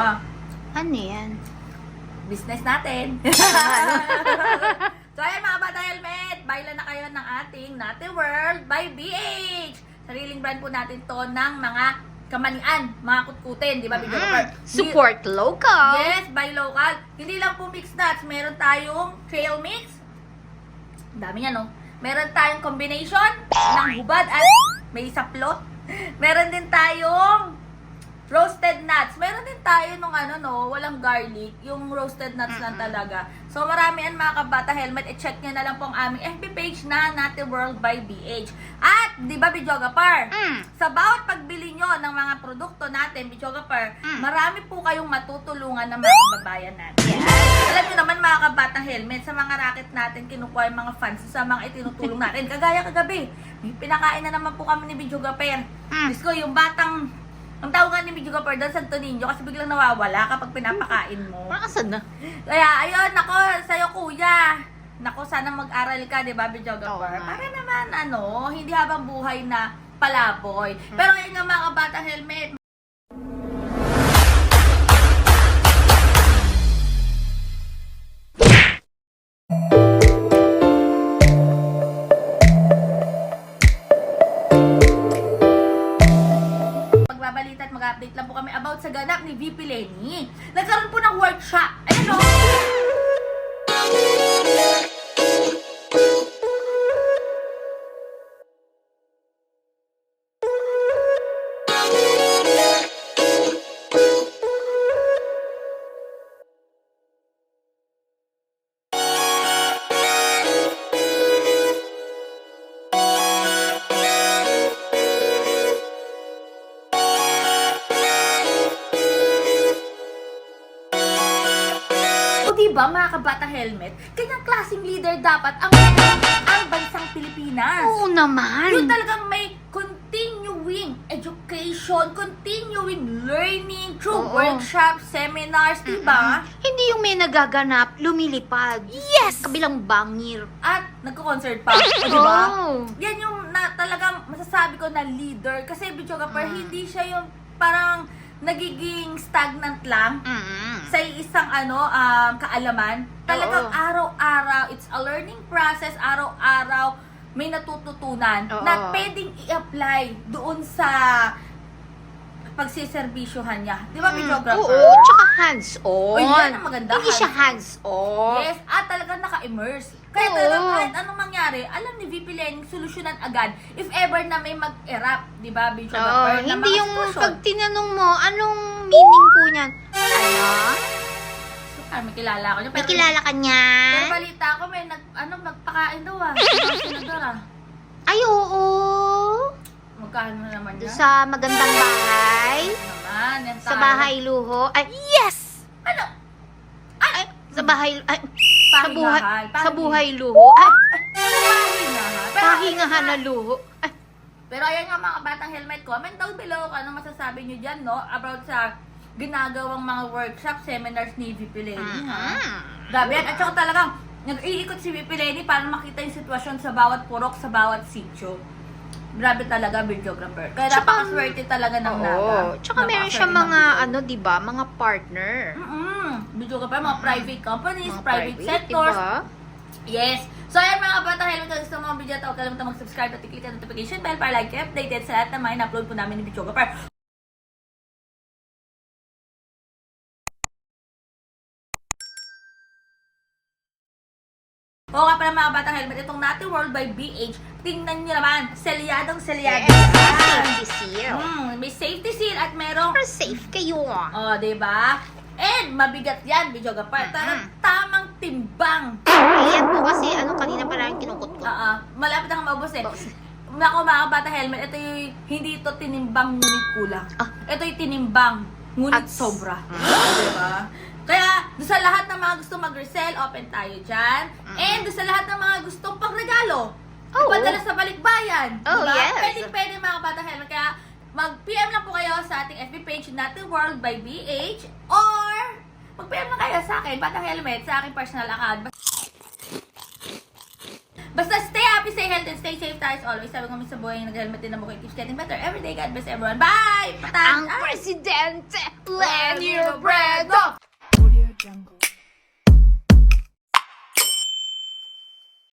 Ah, Ano yan? business natin. so ayan mga bata helmet, baila na kayo ng ating Nati World by BH. Sariling brand po natin to ng mga kamanian, mga kutkutin, di ba? Mm, Jogger? support local. Yes, buy local. Hindi lang po mixed nuts. Meron tayong trail mix. Dami niya, no? Meron tayong combination ng hubad at may saplot. Meron din tayong roasted nuts. Meron din tayo nung ano, no? Walang garlic. Yung roasted nuts lang talaga. So, marami yan mga kabata helmet. I-check nyo na lang po ang aming FB page na Nati World by BH. At, di ba, Bijoga Par? Mm. Sa bawat pagbili nyo ng mga produkto natin, Bichoga Per, Mm. marami po kayong matutulungan ng mga kababayan natin. Alam nyo naman mga kabatang helmet, sa mga racket natin, kinukuha yung mga fans sa mga itinutulong natin. Kagaya kagabi, pinakain na naman po kami ni Bichoga Per. Mm. Diyos ko, yung batang, ang tawag nga ni Bichoga Per doon, Santo Niño, kasi biglang nawawala kapag pinapakain mo. Makasan na. Kaya, ayun, nako, sa'yo kuya. Nako, sana mag-aral ka, di ba, Bijoga Oo nga. Para naman, ano, hindi habang buhay na palaboy. Pero ngayon nga mga kabata helmet, mag-update lang po kami about sa ganap ni VP Lenny. Nagkaroon po ng workshop. Ayun o. O diba mga kabata helmet, kanyang klaseng leader dapat ang ang bansang Pilipinas. Oo naman. Yung talagang may continuing education, continuing learning through Oo. workshops, seminars, diba? Hindi yung may nagaganap, lumilipad. Yes! Kabilang bangir. At nagko-concert pa, diba? Oh. Yan yung na, talagang masasabi ko na leader. Kasi Bichoga Per, Mm. hindi siya yung parang nagiging stagnant lang Mm. sa isang ano um, kaalaman. Talagang Oo. araw-araw, it's a learning process, araw-araw may natututunan Oo. na pwedeng i-apply doon sa pagsiservisyohan niya. Di ba, Mm. videographer? Oo, tsaka hands-on. Uy, yan ang maganda, Hindi siya hands-on. hands-on. Yes, at talagang naka-immerse. Kaya Oo. talagang kahit anong mangyari, alam ni VP Lening solusyonan agad if ever na may mag-erupt, di ba, Oo, videographer? na hindi yung sitwasyon. pag tinanong mo, anong meaning po niyan? Ano? Ah, may kilala ko niya. May pero- kilala ka niya? Pero balita ko may nag, ano, magpakain daw ah. Mga senador ah. Ay, oo. Magkano na naman Doon yan? sa magandang bahay. naman, yan Sa tayo. bahay luho. Ay, yes! Ano? Ay, sa bahay, ay, sa buhay, Pahingahan. sa buhay luho. Ay, Pahingahan na luho. Ay, pero ayan nga mga batang helmet, comment down below kung ano masasabi nyo dyan, no? About sa ginagawang mga workshop, seminars ni VP Lenny, ha? mm. Grabe yan. At saka talagang, nag-iikot si VP Lenny para makita yung sitwasyon sa bawat purok, sa bawat sitio. Grabe talaga, videographer. Kaya Tsaka- napakaswerte talaga ng naga. Oo. Tsaka meron siya mga, ano, di ba, mga partner. Mm-mm. Videographer, mga private companies, Mga private, sectors. Diba? Yes. So, ayan mga bata, helmet kung gusto ang video ito, huwag kalimutan mag-subscribe at i-click ang notification bell para like updated sa lahat ng mga in-upload po namin ni Videographer. Oo nga pala mga batang helmet, itong Nati World by BH, tingnan nyo naman, selyadong selyado. Yes, yan. safety seal. Mm, may safety seal at merong Para safe kayo. Oh, 'di ba? And mabigat 'yan, video ka pa. Mhm. Timbang. Ayan po kasi, ano, kanina pa lang kinukot ko. Oo, malapit na kang maubos eh. Boss. Nako mga bata helmet, ito yung hindi ito tinimbang ngunit kulang. Ah. Ito yung tinimbang ngunit At- sobra. Mm. Di ba? Kaya, doon sa lahat ng mga gusto mag-resell, open tayo dyan. And doon sa lahat ng mga gustong pagregalo, Oo. ipadala sa balikbayan. Oh, diba? yes. Pwede, pwede mga bata helmet. Kaya, mag-PM lang po kayo sa ating FB page, Natin World by BH, or mag-PM lang sa akin, Batang Helmet, sa aking personal account. Basta stay happy, stay healthy, and stay safe tayo as always. Sabi ko kami sa buhay, nag-helmet din ang buhay. Keeps getting better every day. God bless everyone. Bye! Patay! Ang! Presidente Lenny Robredo!